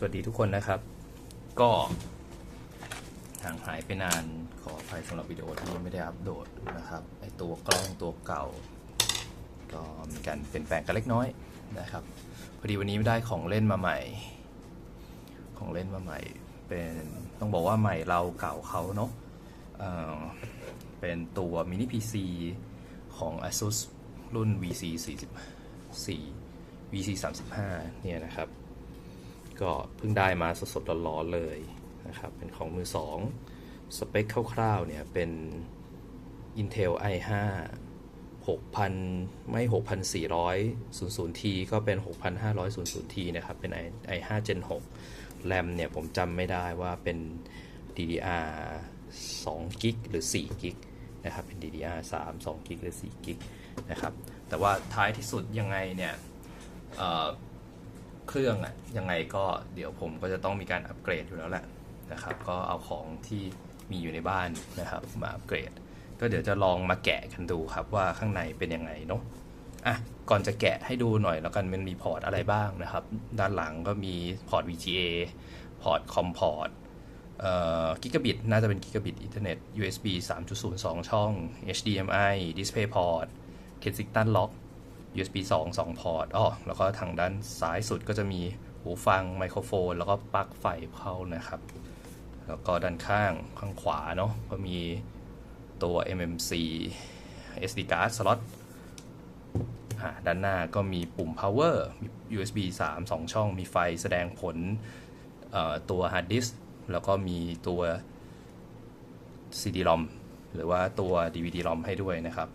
สวัสดีทุกคนนะครับ ก็ห่างหายไปนานขออภัยสำหรับวิดีโอที่ไม่ได้อัปโหลดนะครับไอตัวกล้องตัวเก่า ก็มีการเปลี่ยนแปลงกันเล็กน้อยนะครับ พอดีวันนี้ได้ของเล่นมาใหม่ ของเล่นมาใหม่ เป็นต้องบอกว่าใหม่เราเก่าเขาเนาะเเป็นตัวมินิ PC ของ ASUS รุ่น VC 44 VC 35เนี่ยนะครับ ก็เพิ่งได้มาสดๆร้อนๆเลยนะครับ เป็นของมือสองสเปคคร่าวๆเนี่ยเป็น Intel i5 6,000 ไม่ 6,400 00T ก็เป็น 6,500 00T นะครับ เป็น i- i5 Gen 6 แรมเนี่ยผมจำไม่ได้ว่าเป็น DDR 2กิกหรือ4กิกนะครับ เป็น DDR 3 2กิกหรือ4กิกนะครับ แต่ว่าท้ายที่สุดยังไงเนี่ย เครื่องอะยังไงก็เดี๋ยวผมก็จะต้องมีการอัปเกรดอยู่แล้วแหละนะครับ ก็เอาของที่มีอยู่ในบ้านนะครับ มาอัปเกรด ก็เดี๋ยวจะลองมาแกะกันดูครับว่าข้างในเป็นยังไงเนาะอะก่อนจะแกะให้ดูหน่อยแล้วกันมันมีพอร์ตอะไรบ้างนะครับ ด้านหลังก็มีพอร์ต VGA พอร์ตคอมพอร์ตเอ่อกิกะบิตน่าจะเป็นกิกะบิตอินเทอร์เน็ต USB 3.02 ช่อง HDMI DisplayPort Kensington Lock USB 2 2 พอร์ตอ๋อแล้วก็ทางด้านซ้ายสุดก็จะมีหูฟังไมโครโฟน แล้วก็ปลั๊กไฟเข้านะครับ แล้วก็ด้านข้างข้างขวาเนาะก็มีตัว MMC SD card slot อ่าด้านหน้าก็มีปุ่ม power มี USB 3 2 ช่อง มีไฟแสดงผลตัว hard disk แล้วก็มีตัว CD-ROM หรือว่าตัว DVD-ROM ให้ด้วยนะครับ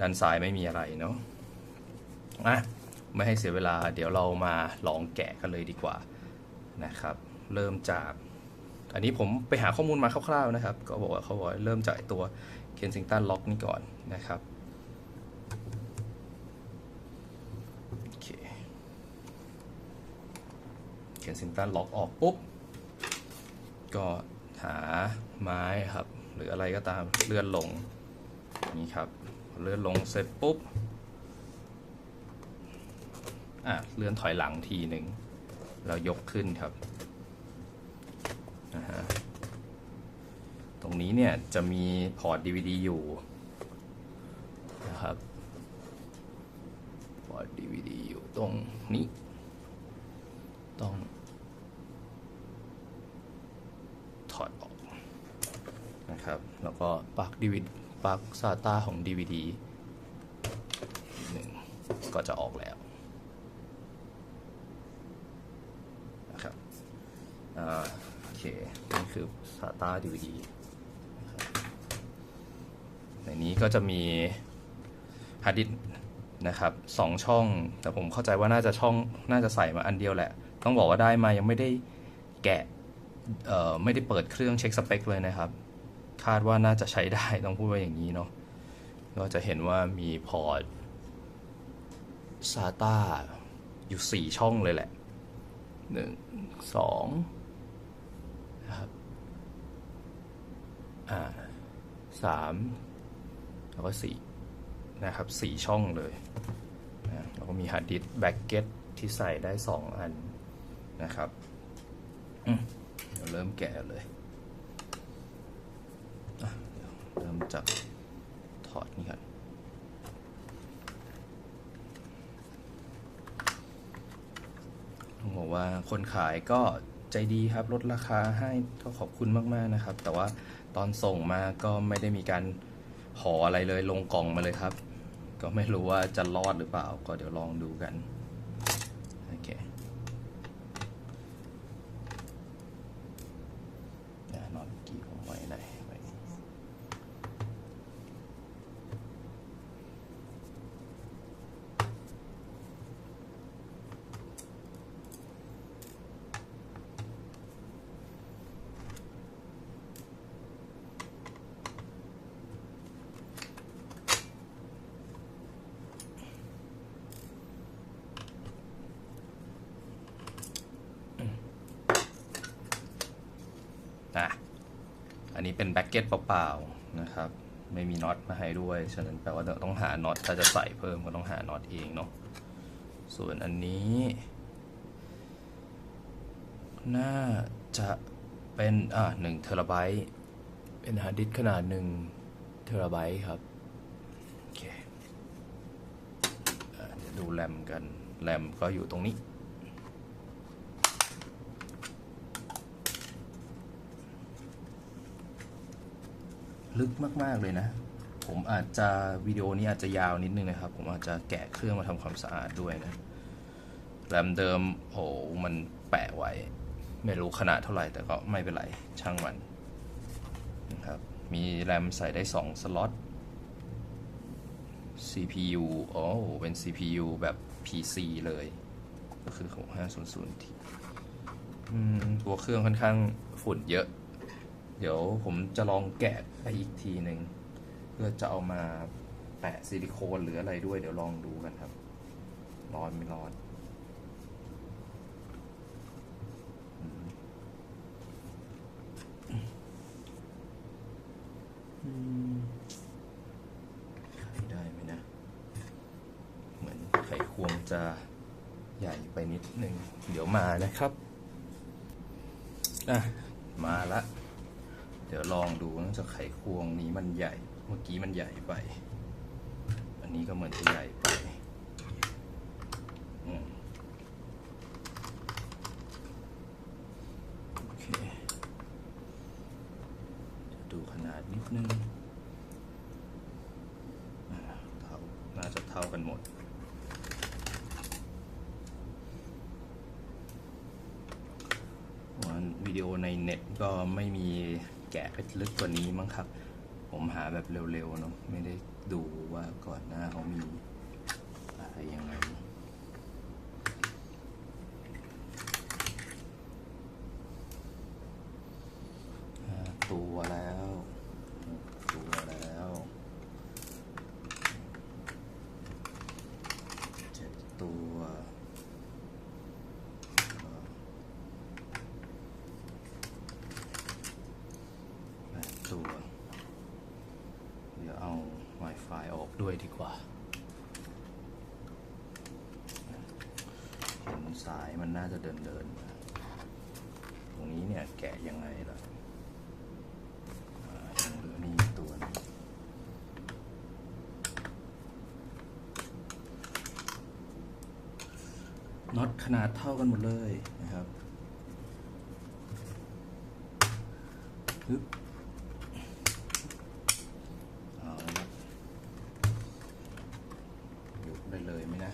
ด้านซ้ายไม่มีอะไรเนาะ อะไม่ให้เสียเวลาเดี๋ยวเรามาลองแกะกันเลยดีกว่านะครับ เริ่มจาก อันนี้ผมไปหาข้อมูลมาคร่าวๆนะครับ ก็บอกว่าเขาบอกเริ่มจากตัว Kensington Lock นี่ก่อนนะครับโอเค Kensington Lock ออกปุ๊บ ก็หาไม้ครับ หรืออะไรก็ตามเลื่อนลงนี้ครับ เลื่อนลงเสร็จปุ๊บ อะเลื่อนถอยหลังทีหนึ่งเรายกขึ้นครับนะฮะตรงนี้เนี่ยจะมีพอร์ต DVD อยู่นะครับพอร์ต DVD อยู่ตรงนี้ต้องถอดออกนะครับ แล้วก็ปลั๊ก DVD ปลั๊ก SATA ของ DVD หนึ่งก็จะออกแล้ว คือ SATA DVD ในนี้ก็จะมีฮาร์ดดิสนะครับสองช่อง แต่ผมเข้าใจว่าน่าจะช่องน่าจะใส่มาอันเดียวแหละ ต้องบอกว่าได้มายังไม่ได้แกะไม่ได้เปิดเครื่องเช็คสเปคเลยนะครับ คาดว่าน่าจะใช้ได้ต้องพูดว่าอย่างนี้เนาะก็จะเห็นว่ามีพอร์ต SATA อยู่ 4 ช่องเลยแหละ 1 2 สามแล้วก็สี่นะครับสี่ช่องเลยนะแล้วก็มีฮาร์ดดิสก์แบ็กเก็ตที่ใส่ได้สองอันนะครับเดี๋ยวเริ่มแกะเลยเดี๋ยวเริ่มจากถอดนี่ก่อนต้องบอกว่าคนขายก็ ใจดีครับลดราคาให้ก็ขอบคุณมากๆนะครับ แต่ว่าตอนส่งมาก็ไม่ได้มีการห่ออะไรเลยลงกล่องมาเลยครับ ก็ไม่รู้ว่าจะรอดหรือเปล่า ก็เดี๋ยวลองดูกันโอเคเดี๋ยวนอนกี่ผมไว้ไหนไว้อะ อันนี้ เป็นแบ็กเก็ตเปล่าๆนะครับ ไม่มีน็อตมาให้ด้วย ฉะนั้นแปลว่าต้องหาน็อตถ้าจะใส่เพิ่มก็ต้องหาน็อตเองเนาะส่วนอันนี้ น่าจะเป็นอ่าหนึ่งเทราไบต์เป็นฮาร์ดดิสขนาดหนึ่งเทราไบต์ครับ โอเคเดี๋ยวดูแรมกัน แรมก็อยู่ตรงนี้ ลึกมาก ๆ เลยนะ ผมอาจจะวิดีโอนี้อาจจะยาวนิดนึงนะครับ ผมอาจจะแกะเครื่องมาทำความสะอาดด้วยนะแรมเดิมโหมันแปะไว้ ไม่รู้ขนาดเท่าไหร่แต่ก็ไม่เป็นไรช่างมันนะครับมีแรมใส่ได้ 2 สล็อต CPU โอ้เป็น CPU แบบ PC เลย ก็คือของ 500T ตัวเครื่องค่อนข้างฝุ่นเยอะ เดี๋ยวผมจะลองแกะไปอีกทีหนึ่งเพื่อจะเอามาแปะซิลิโคนหรืออะไรด้วย เดี๋ยวลองดูกันครับ ร้อนไม่ร้อนอืมขายได้ไหมนะ เหมือนไขควงจะใหญ่ไปนิดนึง เดี๋ยวมานะครับ อะ มาละ เดี๋ยวลองดูนะจะไขควงนี้มันใหญ่ เมื่อกี้มันใหญ่ไป อันนี้ก็เหมือนจะใหญ่ไปอโอเคดูขนาดนิดนึงอ่าเท่าน่าจะเท่ากันหมด วิดีโอในเน็ตก็ไม่มีแกะไปลึกกว่านี้มั้งครับ ผมหาแบบเร็วๆเนาะไม่ได้ดูว่าก่อนหน้าเขามีอะไรยังไง ห้าตัวแล้วหกตัวแล้วเจ็ดตัวแปดตัว เดี๋ยวเอา Wi-Fi ออกด้วยดีกว่า เห็นสาจะเดินเดินๆมาตรงนี้เนี่ยแกะยังไงล่ะอ่ายังเหลือนี่อีกตัวหนึงน็อตขนาดเท่ากันหมดเลยนะครับฮึบเอาละยกได้เลยไหมนะ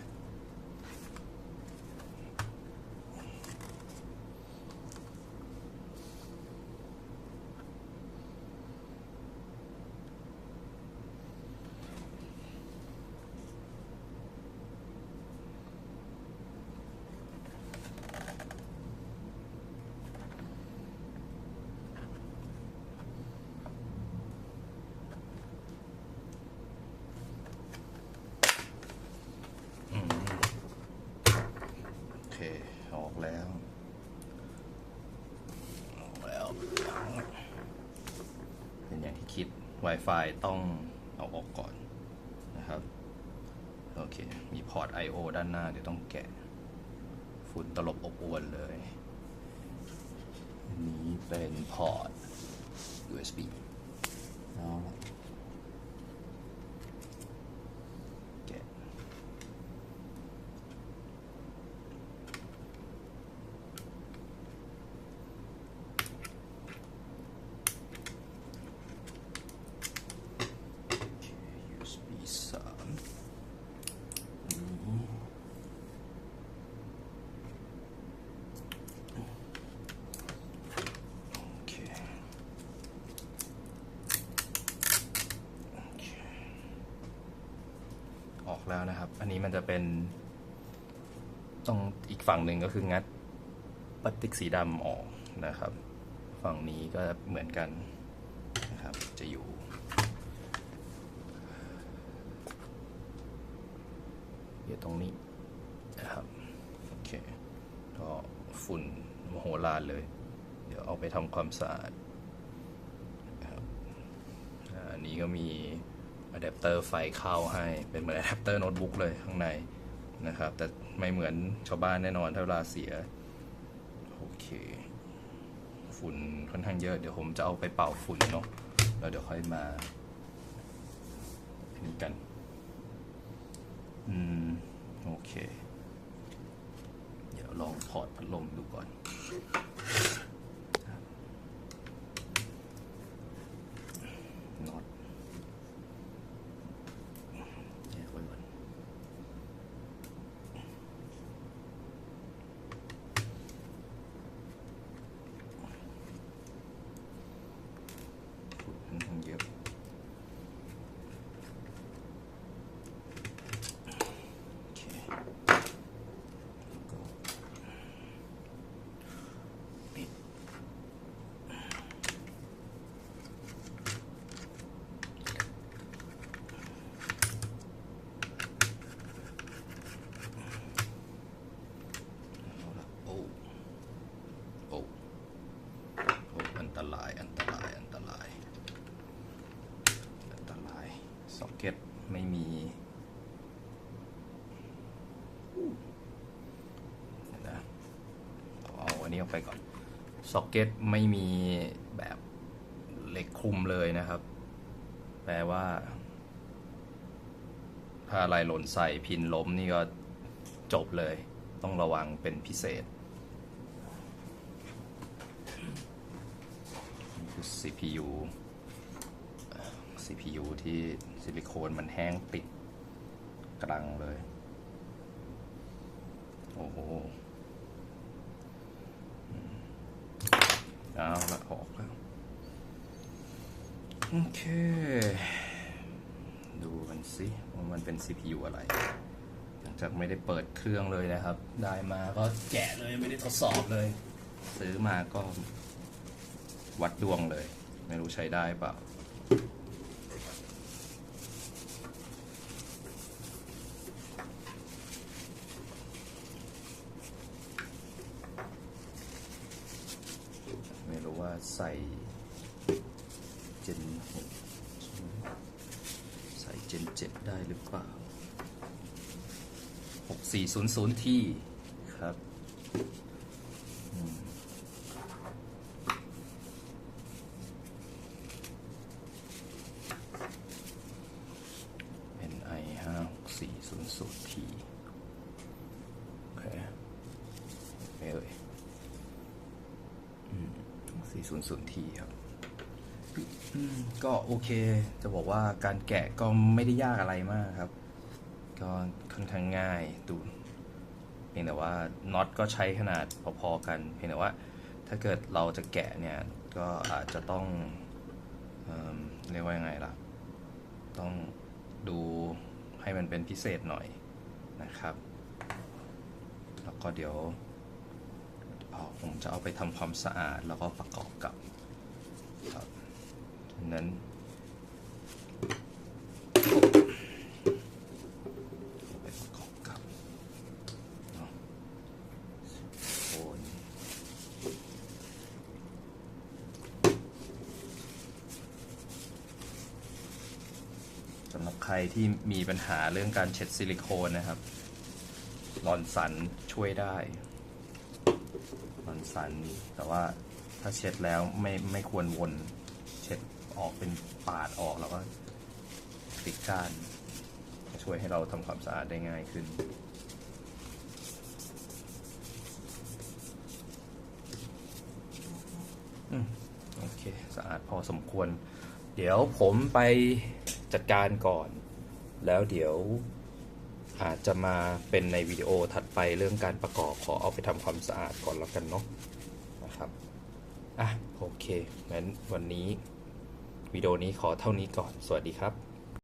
อืมโอเค ออกแล้ว ออกแล้ว เป็นอย่างที่คิด Wi-Fi ต้องเอาออกก่อนนะครับ โอเค มีพอร์ต I/O ด้านหน้าเดี๋ยวต้องแกะ ฝุ่นตลบอบอวนเลยอันนี้เป็นพอร์ต USB เอาละแกะ USB สามนี้โอเคโอเค ออกแล้วนะครับ อันนี้มันจะ เป็นต้องอีกฝั่งหนึ่งก็คืองัดพลาสติกสีดำออกนะครับ ฝั่งนี้ก็เหมือนกันนะครับ จะอยู่ อยู่ตรงนี้นะครับโอเคก็ฝุ่นมโหฬารเลย เดี๋ยวเอาไปทำความสะอาดนะครับอันนี้ก็มี อะแดปเตอร์ไฟเข้าให้ เป็นเหมือนอะแดปเตอร์โน้ตบุ๊กเลยข้างในนะครับ แต่ไม่เหมือนชาวบ้านแน่นอนถ้าเวลาเสีย โอเค ฝุ่นค่อนข้างเยอะ เดี๋ยวผมจะเอาไปเป่าฝุ่นเนาะ แล้วเดี๋ยวค่อยมานี่กัน อืม โอเค เดี๋ยวลองถอดพัดลมดูก่อน น็อตแยกไว้ก่อน ค่อนข้างเยอะโอเคแล้วก็ปิดเอาละโอ้โอ้โอ้อันตราย อันตราย อันตราย อันตรายซ็อกเก็ตไม่มีเดี๋ยวนะเอาอั นี้ออกไปก่อนซ็อกเก็ตไม่มีแบบเหล็กคลุมเลยนะครับ แปลว่า ถ้าอะไรหล่นใส่พินล้มนี่ก็จบเลย ต้องระวังเป็นพิเศษคือ CPU CPU ที่ซิลิโคนมันแห้งติดกลังเลย โอ้โหอืม เอาละออกแล้วโอเค ดูมันสิว่ามันเป็น CPU อะไร หลังจากไม่ได้เปิดเครื่องเลยนะครับ ได้มาก็แกะเลยไม่ได้ทดสอบเลย ซื้อมาก็วัดดวงเลย ไม่รู้ใช้ได้เปล่า ไม่รู้ว่า ใส่เจนหกใส่เจนเจ็ดได้หรือเปล่าหกสี่ศูนย์ศูนย์ที่ครับเป็น i ห้าหกสี่ศูนย์ศูนย์ทีโอเคไม่เอ่ย 400 t ครับก็โอเค จะบอกว่าการแกะก็ไม่ได้ยากอะไรมากครับ ก็ค่อนข้างง่ายดูเพียงแต่ว่าน็อตก็ใช้ขนาดพอๆกัน เพียงแต่ว่าถ้าเกิดเราจะแกะเนี่ยก็อาจจะต้องเเรียกว่ายังไงล่ะ ต้องดูให้มันเป็นพิเศษหน่อยนะครับ แล้วก็เดี๋ยว เอาผมจะเอาไปทำความสะอาดแล้วก็ประกอบกับครับฉะนั้นไปประกอบกับโคนสำหรับใครที่มีปัญหาเรื่องการเช็ดซิลิโคนนะครับลอนสันช่วยได้ สัน แต่ว่าถ้าเช็ดแล้วไม่ไม่ควรวนเช็ดออกเป็นปาดออกแล้วก็ติดก้านจะช่วยให้เราทำความสะอาดได้ง่ายขึ้นอืมโอเค สะอาดพอสมควร เดี๋ยวผมไปจัดการก่อน แล้วเดี๋ยว อาจจะมาเป็นในวิดีโอถัดไปเรื่องการประกอบขอเอาไปทำความสะอาดก่อนแล้วกันเนาะนะครับอะโอเคงั้นวันนี้วิดีโอนี้ขอเท่านี้ก่อน สวัสดีครับ